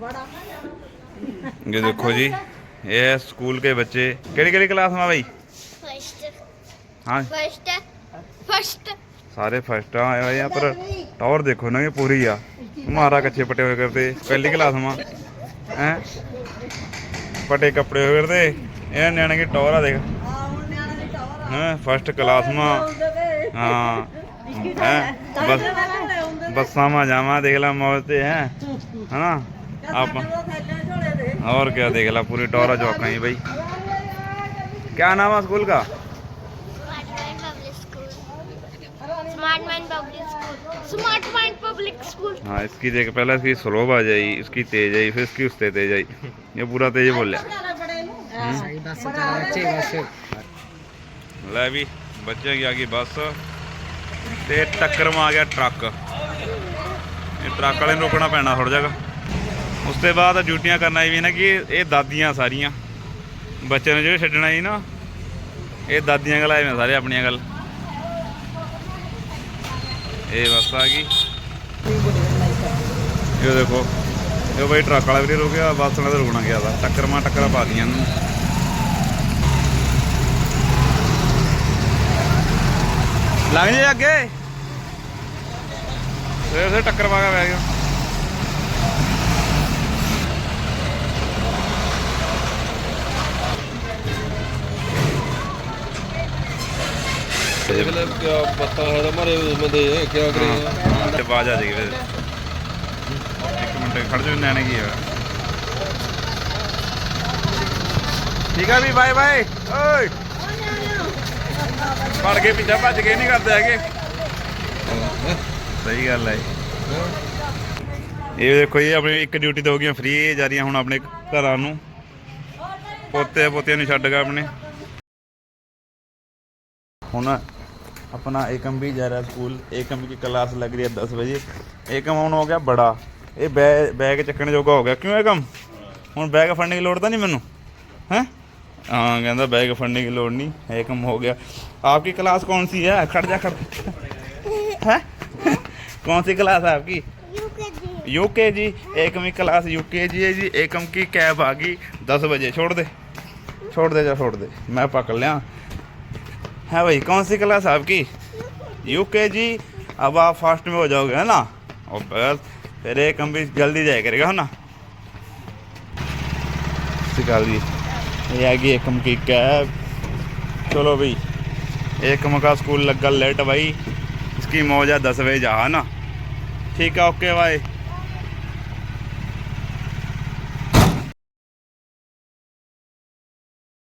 ये देखो जी ये स्कूल के बच्चे केड़ी केड़ी क्लास में भाई फर्स्ट हाँ फर्स्ट फर्स्ट सारे फर्स्ट हाँ यहाँ पर टावर देखो ना ये पूरी आ मारा कच्चे पटे हुए करते पहली क्लास में हैं पटे कपड़े हुए करते ये न्याणे की टावर आ देख हैं फर्स्ट क्लास में हाँ हैं बस बसा में जावा देख ला मौज ते है है ना आप ਉਹ ਥੈਲੇ ਝੋਲੇ ਦੇ और क्या देख ला पूरी टोरा चौका ही भाई क्या नाम है स्कूल का smart mind public school smart mind public school smart mind public school हाँ इसकी देख पहले इसकी स्लो आ जाई इसकी तेज आई फिर इसकी उससे तेज आई ये पूरा तेज बोल ਜਾਣਾ ਬੜੇ ਨੂੰ ਸਹੀ ਬੱਸ ਚਲਾ ਬੱਚੇ ਬਸ ਲੈ ਵੀ ਬੱਚੇ ਕੀ ਆ ਗਈ ਬੱਸ ਤੇ ਟੱਕਰ ਮਾ ਆ ਗਿਆ ਟਰੱਕ ਇਹ ਟਰੱਕ ਵਾਲੇ ਨੂੰ ਰੋਕਣਾ ਪੈਣਾ ਥੋੜਾ ਜਿਹਾ ਉਸ ਤੋਂ ਬਾਅਦ ਡਿਊਟੀਆਂ ਕਰਨਾ ਵੀ ਨਾ ਕਿ ਇਹ ਦਾਦੀਆਂ ਸਾਰੀਆਂ। ਬੱਚੇ ਨੂੰ ਜਿਹੜੇ ਛੱਡਣਾ ਸੀ ਨਾ, ਇਹ ਦਾਦੀਆਂ ਕੋਲ ਆਏ ਸਾਰੇ ਆਪਣੀਆਂ ਗੱਲ ਇਹ ਬੱਸ ਆ ਗਈ। ਇਹ ਦੇਖੋ, ਇਹ ਬਈ ਟਰੱਕ ਵਾਲਾ ਵੀ ਨਹੀਂ ਰੁਕਿਆ ਬੱਸ ਨਾਲ ਤਾਂ ਰੁਕਣਾ ਗਿਆ ਦਾ ਟੱਕਰ ਮਾਂ ਟੱਕਰਾਂ ਪਾ ਦੀਆਂ ਇਹਨੂੰ ਲੰਘ ਜੇ ਅੱਗੇ? ਫੇਰ ਫੇਰ ਟੱਕਰ ਪਾ ਕੇ ਬਹਿ ਗਿਆ मतलब क्या पता है हमारे उसमें दे क्या करें ਤੇ ਬਾਜ ਆ ਜਾਏਗੀ ਫਿਰ ਇੱਕ ਮਿੰਟ ਖੜ ਜਾ ਨਿਆਣੇ ਕੀ ਹੈ ਠੀਕ ਆ ਵੀ ਬਾਏ ਬਾਏ ਓਏ ਫੜ ਕੇ ਪਿੱਛਾ ਭੱਜ ਕੇ ਨਹੀਂ ਕਰਦੇ ਹੈਗੇ ਸਹੀ ਗੱਲ ਹੈ ਇਹ ਦੇਖੋ ਇਹ ਆਪਣੀ ਇੱਕ ਡਿਊਟੀ ਤੇ ਹੋ ਗਈਆਂ ਫ੍ਰੀ ਜਾ ਰਹੀਆਂ ਹੁਣ ਆਪਣੇ ਘਰਾਂ ਨੂੰ ਪੋਤੇ ਪੋਤਿਆਂ ਨੂੰ ਛੱਡ ਗਿਆ ਆਪਣੇ ਹੁਣ अपना एकम भी जा रहा है स्कूल एकम की क्लास लग रही है दस बजे एकम ਹੁਣ ਹੋ ਗਿਆ ਬੜਾ ਇਹ ਬੈ- ਬੈਗ ਚੱਕਣ ਜੋਗਾ ਹੋ ਗਿਆ ਕਿਉਂ ਏਕਮ ਹੁਣ ਬੈਗ ਫੜਨੇ ਦੀ ਲੋੜ ਤਾਂ ਨਹੀਂ ਮੈਨੂੰ ਹੈ ਹਾਂ ਕਹਿੰਦਾ ਬੈਗ ਫੜਨੇ की ਲੋੜ नहीं एकम हो गया आपकी क्लास कौन सी है खड़ जा खड़ है कौन सी क्लास है आपकी यूकेजी यूकेजी एकम की क्लास यूकेजी है जी एकम की कैब आ गई दस बजे छोड़ दे छोड़ दे जा छोड़ दे मैं पकड़ लिया है भाई कौन सी क्लास है आपकी यूकेजी अब आप फास्ट में हो जाओगे है ना और बस फिर एकम भी जल्दी जाया करेगा है ना सिखा दी ये आ गई एकम की कैब चलो भाई एकम का स्कूल लगा लेट भाई इसकी मौज है दस बजे जा है ना ठीक है ओके भाई